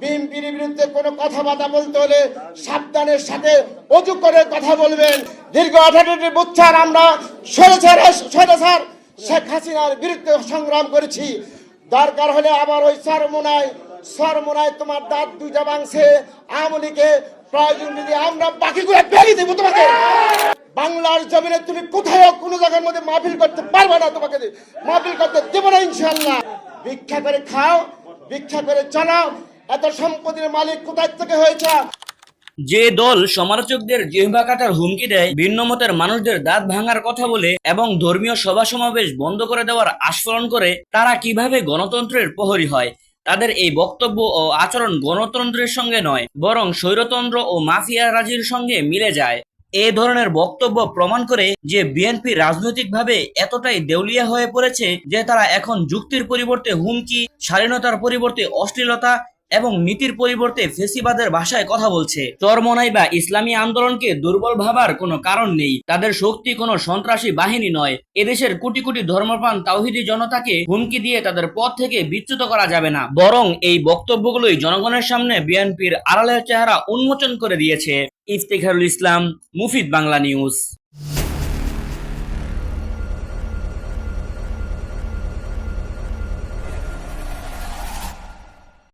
বিএনপির বিরুদ্ধে কোনো কথাবার্তা বলতে হলে সাবধানের সাথে অজু করে কথা বলবেন। দীর্ঘ আঠারোটি বছর আমরা স্বৈরাচার শেখ হাসিনার বিরুদ্ধে সংগ্রাম করেছি। দরকার হলে আবার ওই সরমোনায় সরমোনায় তোমার দাঁত দুইটা বাংছে আওয়ামী লীগে প্রয়োজন যদি আমরা বাকিগুলো বেরিয়ে দেবো তোমাকে। বাংলার জমিনে তুমি কোথাও কোনো জায়গার মধ্যে মাহফিল করতে পারবে না তোমাকে। মাহফিল করতে দেবো না ইনশাল্লাহ ভিক্ষা করে খাও, ভিক্ষা করে চালাও এত সম্পত্তির মালিক কোথায় থেকে হয়েছে? যে দল সমালোচকদের জিহ্বা কাটার হুমকি দেয়, ভিন্ন মতের মানুষদের দাঁত ভাঙার কথা বলে এবং ধর্মীয় সভা সমাবেশ বন্ধ করে দেওয়ার আস্ফলন করে, তারা কীভাবে গণতন্ত্রের প্রহরী হয়? তাদের এই বক্তব্য ও আচরণ গণতন্ত্রের সঙ্গে নয়, বরং স্বৈরতন্ত্র ও মাফিয়া রাজির সঙ্গে মিলে যায়। এ ধরনের বক্তব্য প্রমাণ করে যে বিএনপি রাজনৈতিকভাবে এতটাই দেউলিয়া হয়ে পড়েছে যে তারা এখন যুক্তির পরিবর্তে হুমকি স্বাধীনতার পরিবর্তে অশ্লীলতা এবং নীতির পরিবর্তে ফেসিবাদের ভাষায় কথা বলছে। চরমনাই বা ইসলামী আন্দোলনকে দুর্বল ভাবার কোনো কারণ নেই। তাদের শক্তি কোনো সন্ত্রাসী বাহিনী নয়। এদেশের কোটি কোটি ধর্মপ্রাণ তাওহিদি জনতাকে হুমকি দিয়ে তাদের পথ থেকে বিচ্যুত করা যাবে না। বরং এই বক্তব্যগুলোই জনগণের সামনে বিএনপির আড়ালের চেহারা উন্মোচন করে দিয়েছে। ইফতেখারুল ইসলাম, মুফিদ বাংলা নিউজ।